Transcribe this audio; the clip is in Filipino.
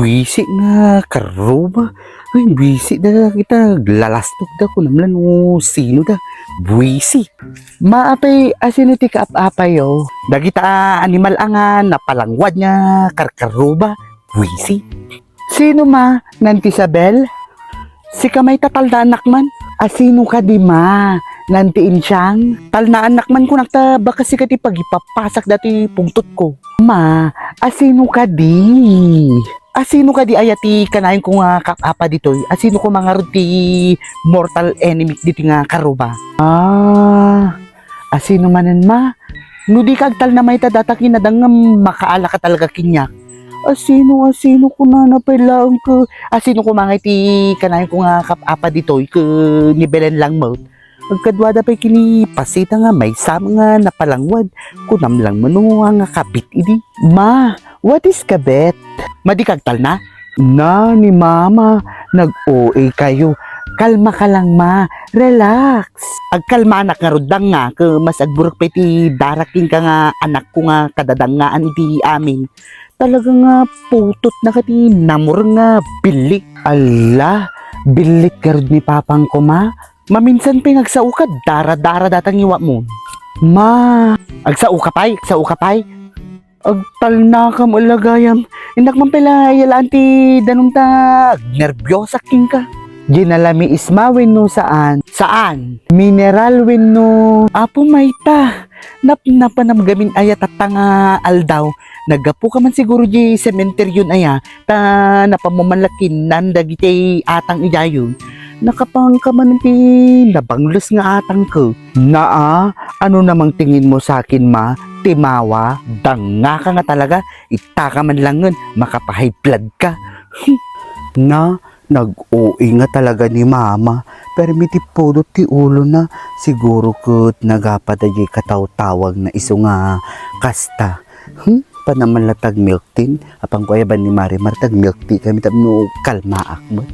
Bisi nga karuba. Ay, bisi da kita lalastok da ko naman no sino da. Buisi. Maapay asino ti kaap-apay yo. Dagita animal angan napalangwad nga karkaruba. Buisi. Sino ma? Nanti Isabel? Si kamay tatal na anak man. Asino ka di ma? Nantiin siyang. Tal na anak man ko nakta baka si kati pag ipapasak dati pungtot ko. Ma, asino ka di? Asino ka di ayati kanayon ko nga kakapa dito? Asino ko mga ruti mortal enemy dito nga karuba? Ah, asino manan ma? Nudi kagtal na may tadatakin na dang makaala ka talaga kinyak. Asino, asino ko na napailaang ko. Asino ko mga iti kanayon ko nga kapapa dito ko ni Belen lang mo. Agkadwada pa kini pasita nga may sama nga napalangwad. Kunam lang mano nga kapit idi. Ma, what is kabet? Madikagtal na? Na ni mama, nag-OA kayo. Kalma ka lang ma, relax. Agkalma anak nga rodang nga, ke mas agburok pa iti daraking ka nga anak ko nga kadadangaan iti amin. Talaga nga putot na kati namur nga bilik. Ala, bilik ka ni papang ko ma. Maminsan pingagsao ka, dara-dara datang iwa mo. Ma, agsao ka pay, agsao ka pay. Agtal na ka malagayam. Indak man pala yalaan ti danong ta nervyosa king ka. Ginalami ismawin no saan? Saan? Mineral win no. Apo may ta. Nap napanam gamin aya tatanga aldaw. Nagapu ka man siguro di cemetery yun aya. Ta napamamalakin nanda atang iyayon. Nakapang ka man ti nabanglos nga atang ko. Naa, ano namang tingin mo sa akin ma? Timawa, danga ka nga talaga. Itaka man lang ngun, makapahay ka. na, nag-uwi nga talaga ni mama. Pero may tipudot ti ulo na. Siguro kud nagapadagay kataw-tawag na iso nga kasta. Hmm? Panaman latag milk tin. Apang kuya ba ni Marimar tag milk tea kami tapno kalma akbot.